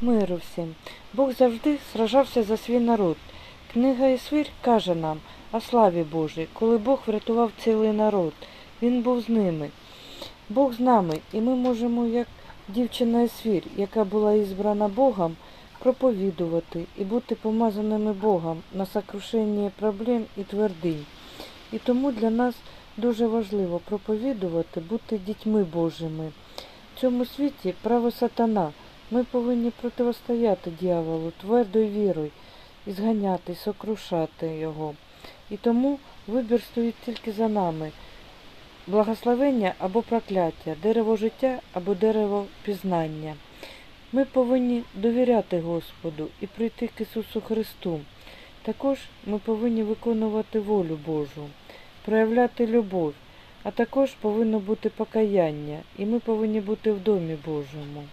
Миру всім. Бог завжди сражався за свій народ. Книга Ісвір каже нам о славі Божій, коли Бог врятував цілий народ. Він був з ними. Бог з нами, і ми можемо, як дівчина Ісвір, яка була ізбрана Богом, проповідувати і бути помазаними Богом на сокрушення проблем і твердинь. І тому для нас дуже важливо проповідувати, бути дітьми Божими. В цьому світі право сатана. Ми повинні протистояти дьяволу твердою вірою і зганяти, сокрушати його. І тому вибір стоїть тільки за нами. Благословення або прокляття, дерево життя або дерево пізнання. Ми повинні довіряти Господу і прийти к Ісусу Христу. Також ми повинні виконувати волю Божу, проявляти любов, а також повинно бути покаяння, і ми повинні бути в домі Божому.